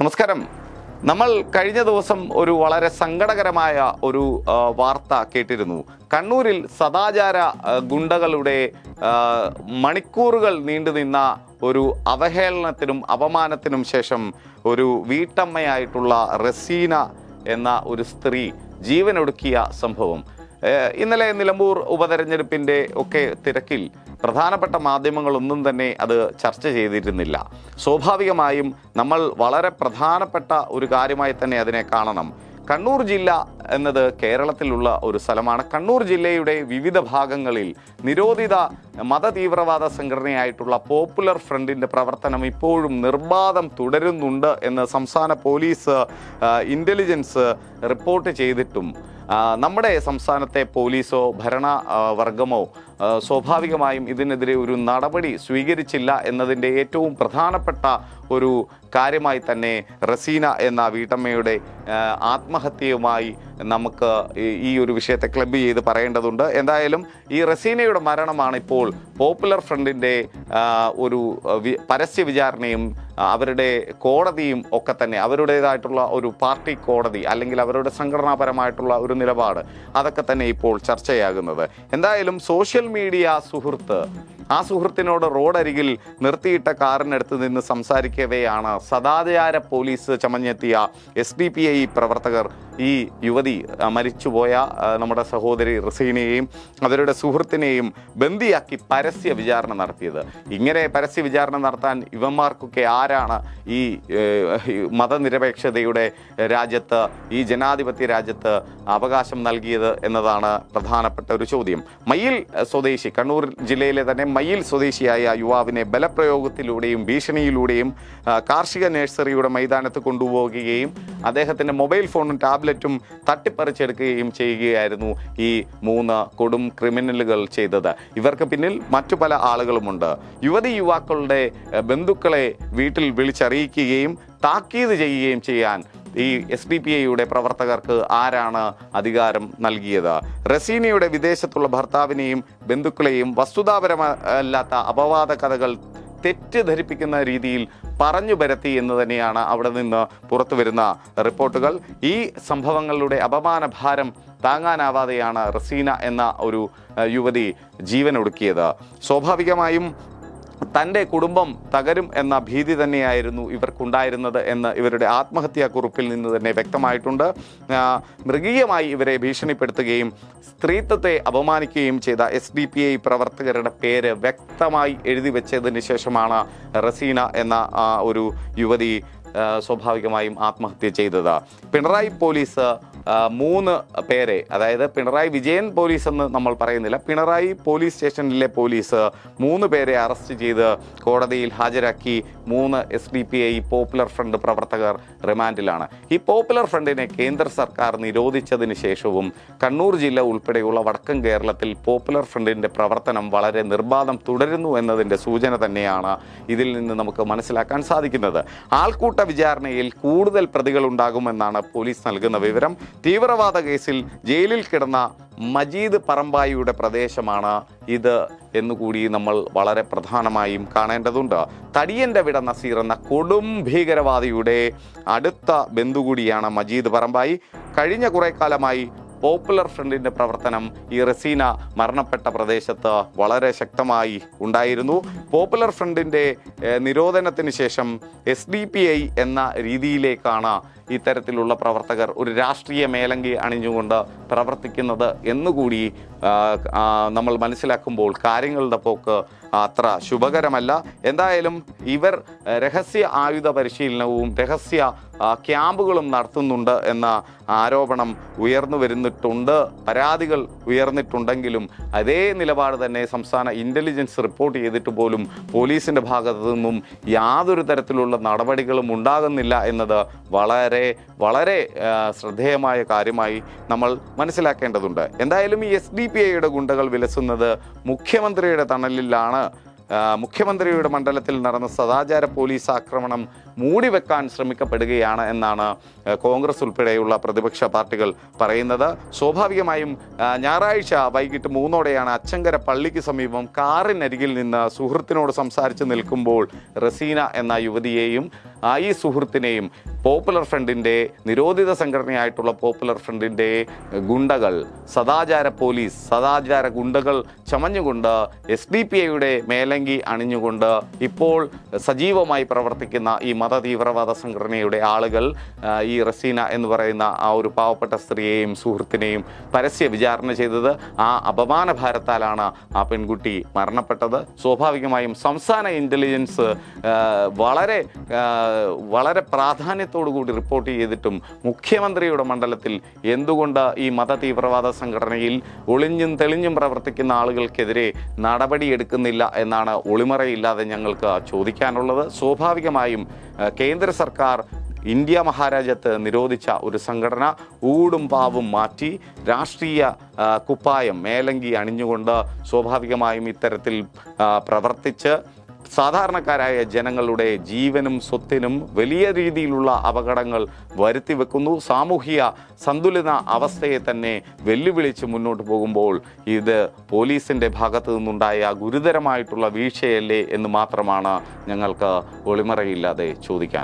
നമസ്കാരം. നമ്മൾ കഴിഞ്ഞ ദിവസം ഒരു വളരെ സങ്കടകരമായ ഒരു വാർത്ത കേട്ടിരുന്നു. കണ്ണൂരിൽ സദാചാര ഗുണ്ടകളുടെ മണിക്കൂറുകൾ നീണ്ടുനിന്ന ഒരു അവഹേളനത്തിനും അപമാനത്തിനും ശേഷം ഒരു വീട്ടമ്മയായിട്ടുള്ള റസീന എന്ന ഒരു സ്ത്രീ ജീവനൊടുക്കിയ സംഭവം. ഇന്നലെ നിലമ്പൂർ ഉപതെരഞ്ഞെടുപ്പിന്റെ ഒക്കെ തിരക്കിൽ പ്രധാനപ്പെട്ട മാധ്യമങ്ങളൊന്നും തന്നെ അത് ചർച്ച ചെയ്തിരുന്നില്ല. സ്വാഭാവികമായും നമ്മൾ വളരെ പ്രധാനപ്പെട്ട ഒരു കാര്യമായി തന്നെ അതിനെ കാണണം. കണ്ണൂർ ജില്ല എന്നത് കേരളത്തിലുള്ള ഒരു സ്ഥലമാണ്. കണ്ണൂർ ജില്ലയുടെ വിവിധ ഭാഗങ്ങളിൽ നിരോധിത മതതീവ്രവാദ സംഘടനയായിട്ടുള്ള പോപ്പുലർ ഫ്രണ്ടിന്റെ പ്രവർത്തനം ഇപ്പോഴും നിർബാധം തുടരുന്നുണ്ട് എന്ന് സംസ്ഥാന പോലീസ് ഇന്റലിജൻസ് റിപ്പോർട്ട് ചെയ്തിട്ടും നമ്മുടെ സംസ്ഥാനത്തെ പോലീസോ ഭരണ വർഗമോ സ്വാഭാവികമായും ഇതിനെതിരെ ഒരു നടപടി സ്വീകരിച്ചില്ല എന്നതിന്റെ ഏറ്റവും പ്രധാനപ്പെട്ട ഒരു കാര്യമായി തന്നെ റസീന എന്ന വീട്ടമ്മയുടെ ആത്മഹത്യയുമായി നമുക്ക് ഈ- ഒരു വിഷയത്തെ ക്ലബ് ചെയ്ത് പറയേണ്ടതുണ്ട്. എന്തായാലും ഈ റസീനയുടെ മരണമാണ് ഇപ്പോൾ പോപ്പുലർ ഫ്രണ്ടിന്റെ ഒരു പരസ്യ വിചാരണയും അവരുടെ കോടതിയും ഒക്കെ തന്നെ അവരുടേതായിട്ടുള്ള ഒരു പാർട്ടി കോടതി അല്ലെങ്കിൽ അവരുടെ സംഘടനാപരമായിട്ടുള്ള ഒരു നിലപാട് അതൊക്കെ തന്നെ ഇപ്പോൾ ചർച്ചയാകുന്നത്. എന്തായാലും സോഷ്യൽ മീഡിയ സുഹൃത്ത് ആ സുഹൃത്തിനോട് റോഡരികിൽ നിർത്തിയിട്ട കാറിനടുത്ത് നിന്ന് സംസാരിക്കവെയാണ് സദാചാര പോലീസ് ചമഞ്ഞെത്തിയ എസ് ഡി പി ഐ പ്രവർത്തകർ. ഈ യുവതി മരിച്ചുപോയ നമ്മുടെ സഹോദരി റസീനയെയും അവരുടെ സുഹൃത്തിനെയും ബന്ദിയാക്കി പരസ്യ വിചാരണ നടത്തിയത്. ഇങ്ങനെ പരസ്യ വിചാരണ നടത്താൻ ഇവന്മാർക്കൊക്കെ ആരാണ് ഈ മതനിരപേക്ഷതയുടെ രാജ്യത്ത് ഈ ജനാധിപത്യ രാജ്യത്ത് അവകാശം നൽകിയത് എന്നതാണ് പ്രധാനപ്പെട്ട ഒരു ചോദ്യം. മയിൽ സ്വദേശി കണ്ണൂർ ജില്ലയിലെ തന്നെ മയിൽ സ്വദേശിയായ യുവാവിനെ ബലപ്രയോഗത്തിലൂടെയും ഭീഷണിയിലൂടെയും കാർഷിക നഴ്സറിയുടെ മൈതാനത്ത് കൊണ്ടുപോകുകയും അദ്ദേഹത്തിന്റെ മൊബൈൽ ഫോണും ടാബ്ലറ്റും തട്ടിപ്പറിച്ചെടുക്കുകയും ചെയ്യുകയായിരുന്നു ഈ മൂന്ന് കൊടും ക്രിമിനലുകൾ ചെയ്തത്. ഇവർക്ക് പിന്നിൽ മറ്റു പല ആളുകളുമുണ്ട്. യുവതി യുവാക്കളുടെ ബന്ധുക്കളെ വീട്ടിൽ വിളിച്ചറിയിക്കുകയും താക്കീത് ചെയ്യുകയും ചെയ്യാൻ ഈ എസ് ഡി പി ഐയുടെ പ്രവർത്തകർക്ക് ആരാണ് അധികാരം നൽകിയത്? റസീനയുടെ വിദേശത്തുള്ള ഭർത്താവിനെയും ബന്ധുക്കളെയും വസ്തുതാപരമല്ലാത്ത അപവാദ കഥകൾ തെറ്റിദ്ധരിപ്പിക്കുന്ന രീതിയിൽ പറഞ്ഞു പരത്തി എന്ന് തന്നെയാണ് അവിടെ നിന്ന് പുറത്തു വരുന്ന റിപ്പോർട്ടുകൾ. ഈ സംഭവങ്ങളുടെ അപമാന ഭാരം താങ്ങാനാവാതെയാണ് റസീന എന്ന ഒരു യുവതി ജീവനൊടുക്കിയത്. സ്വാഭാവികമായും തന്റെ കുടുംബം തകരും എന്ന ഭീതി തന്നെയായിരുന്നു ഇവർക്കുണ്ടായിരുന്നത് എന്ന് ഇവരുടെ ആത്മഹത്യാ കുറിപ്പിൽ നിന്ന് തന്നെ വ്യക്തമായിട്ടുണ്ട്. മൃഗീയമായി ഇവരെ ഭീഷണിപ്പെടുത്തുകയും സ്ത്രീത്വത്തെ അപമാനിക്കുകയും ചെയ്ത എസ് ഡി പി ഐ പ്രവർത്തകരുടെ പേര് വ്യക്തമായി എഴുതി വെച്ചതിന് ശേഷമാണ് റസീന എന്ന ഒരു യുവതി സ്വാഭാവികമായും ആത്മഹത്യ ചെയ്തത്. പിണറായി പോലീസ് മൂന്ന് പേരെ അതായത് പിണറായി വിജയൻ പോലീസ് എന്ന് നമ്മൾ പറയുന്നില്ല പിണറായി പോലീസ് സ്റ്റേഷനിലെ പോലീസ് മൂന്ന് പേരെ അറസ്റ്റ് ചെയ്ത് കോടതിയിൽ ഹാജരാക്കി മൂന്ന് S D P I popular front പ്രവർത്തകർ റിമാൻഡിലാണ്. ഈ പോപ്പുലർ ഫ്രണ്ടിനെ കേന്ദ്ര സർക്കാർ നിരോധിച്ചതിന് ശേഷവും കണ്ണൂർ ജില്ല ഉൾപ്പെടെയുള്ള വടക്കൻ കേരളത്തിൽ പോപ്പുലർ ഫ്രണ്ടിന്റെ പ്രവർത്തനം വളരെ നിർബാധം തുടരുന്നു എന്നതിന്റെ സൂചന തന്നെയാണ് ഇതിൽ നിന്ന് നമുക്ക് മനസ്സിലാക്കാൻ സാധിക്കുന്നത്. ആൾക്കൂട്ട വിചാരണയിൽ കൂടുതൽ പ്രതികൾ ഉണ്ടാകുമെന്നാണ് പോലീസ് നൽകുന്ന വിവരം. തീവ്രവാദ കേസിൽ ജയിലിൽ കിടന്ന മജീദ് പറമ്പായിയുടെ പ്രദേശമാണ് ഇത് എന്നുകൂടി നമ്മൾ വളരെ പ്രധാനമായും കാണേണ്ടതുണ്ട്. തടിയന്റെ വിട നസീർ എന്ന കൊടും ഭീകരവാദിയുടെ അടുത്ത ബന്ധു കൂടിയാണ് മജീദ് പറമ്പായി. കഴിഞ്ഞ കുറേ കാലമായി പോപ്പുലർ ഫ്രണ്ടിന്റെ പ്രവർത്തനം ഈ റസീന മരണപ്പെട്ട പ്രദേശത്ത് വളരെ ശക്തമായി ഉണ്ടായിരുന്നു. പോപ്പുലർ ഫ്രണ്ടിന്റെ ഏഹ്, നിരോധനത്തിന് ശേഷം എസ് ഡി പി ഐ എന്ന രീതിയിലേക്കാണ് ഇത്തരത്തിലുള്ള പ്രവർത്തകർ ഒരു രാഷ്ട്രീയ മേലങ്കി അണിഞ്ഞുകൊണ്ട് പ്രവർത്തിക്കുന്നത് എന്നുകൂടി നമ്മൾ മനസ്സിലാക്കുമ്പോൾ കാര്യങ്ങളുടെ പോക്ക് അത്ര ശുഭകരമല്ല. എന്തായാലും ഇവർ രഹസ്യ ആയുധ പരിശീലനവും രഹസ്യ ക്യാമ്പുകളും നടത്തുന്നുണ്ട് എന്ന ആരോപണം ഉയർന്നു വരുന്നിട്ടുണ്ട്. പരാതികൾ ഉയർന്നിട്ടുണ്ടെങ്കിലും അതേ നിലപാട് തന്നെ സംസ്ഥാന ഇന്റലിജൻസ് റിപ്പോർട്ട് ചെയ്തിട്ട് പോലും പോലീസിന്റെ ഭാഗത്തു നിന്നും യാതൊരു തരത്തിലുള്ള നടപടികളും ഉണ്ടാകുന്നില്ല എന്നത് വളരെ വളരെ ശ്രദ്ധേയമായ കാര്യമായി നമ്മൾ മനസ്സിലാക്കേണ്ടതുണ്ട്. എന്തായാലും ഈ എസ് ഡി പി ഐയുടെ ഗുണ്ടകൾ വിലസുന്നത് മുഖ്യമന്ത്രിയുടെ തണലിലാണ്. മുഖ്യമന്ത്രിയുടെ മണ്ഡലത്തിൽ നടന്ന സദാചാര പോലീസ് ആക്രമണം മൂടിവെക്കാൻ ശ്രമിക്കപ്പെടുകയാണ് എന്നാണ് കോൺഗ്രസ് ഉൾപ്പെടെയുള്ള പ്രതിപക്ഷ പാർട്ടികൾ പറയുന്നത്. സ്വാഭാവികമായും ഞായറാഴ്ച വൈകിട്ട് മൂന്നോടെയാണ് അച്ചങ്കര പള്ളിക്ക് സമീപം കാറിനരികിൽ നിന്ന് സുഹൃത്തിനോട് സംസാരിച്ച് നിൽക്കുമ്പോൾ റസീന എന്ന യുവതിയെയും ഈ സുഹൃത്തിനെയും പോപ്പുലർ ഫ്രണ്ടിന്റെ നിരോധിത സംഘടനയായിട്ടുള്ള പോപ്പുലർ ഫ്രണ്ടിന്റെ ഗുണ്ടകൾ സദാചാര പോലീസ് സദാചാര ഗുണ്ടകൾ ചമഞ്ഞുകൊണ്ട് എസ് ഡി പി ഐയുടെ മേലങ്കി അണിഞ്ഞുകൊണ്ട് ഇപ്പോൾ സജീവമായി പ്രവർത്തിക്കുന്ന ഈ മത തീവ്രവാദ സംഘടനയുടെ ആളുകൾ ഈ റസീന എന്ന് പറയുന്ന ആ ഒരു പാവപ്പെട്ട സ്ത്രീയെയും സുഹൃത്തിനെയും പരസ്യ വിചാരണ ചെയ്തത് ആ അപമാന ഭാരത്താലാണ് ആ പെൺകുട്ടി മരണപ്പെട്ടത്. സ്വാഭാവികമായും സംസ്ഥാന ഇന്റലിജൻസ് വളരെ വളരെ പ്രാധാന്യത്തോടു കൂടി റിപ്പോർട്ട് ചെയ്തിട്ടും മുഖ്യമന്ത്രിയുടെ മണ്ഡലത്തിൽ എന്തുകൊണ്ട് ഈ മത തീവ്രവാദ സംഘടനയിൽ ഒളിഞ്ഞും തെളിഞ്ഞും പ്രവർത്തിക്കുന്ന ആളുകൾക്കെതിരെ നടപടിയെടുക്കുന്നില്ല എന്നാണ് ഒളിമറയില്ലാതെ ഞങ്ങൾക്ക് ചോദിക്കാനുള്ളത്. സ്വാഭാവികമായും കേന്ദ്ര സർക്കാർ ഇന്ത്യ മഹാരാജ്യത്ത് നിരോധിച്ച ഒരു സംഘടന ഊടും പാവും മാറ്റി രാഷ്ട്രീയ കുപ്പായം മേലങ്കി അണിഞ്ഞുകൊണ്ട് സ്വാഭാവികമായും ഇത്തരത്തിൽ പ്രവർത്തിച്ച് സാധാരണക്കാരായ ജനങ്ങളുടെ ജീവനും സ്വത്തിനും വലിയ രീതിയിലുള്ള അപകടങ്ങൾ വരുത്തി വെക്കുന്നു. സാമൂഹിക സന്തുലിത അവസ്ഥയെ തന്നെ വെല്ലുവിളിച്ച് മുന്നോട്ട് പോകുമ്പോൾ ഇത് പോലീസിന്റെ ഭാഗത്തു നിന്നുണ്ടായ ഗുരുതരമായിട്ടുള്ള വീഴ്ചയല്ലേ എന്ന് മാത്രമാണ് ഞങ്ങൾക്ക് ഒളിമറയില്ലാതെ ചോദിക്കാൻ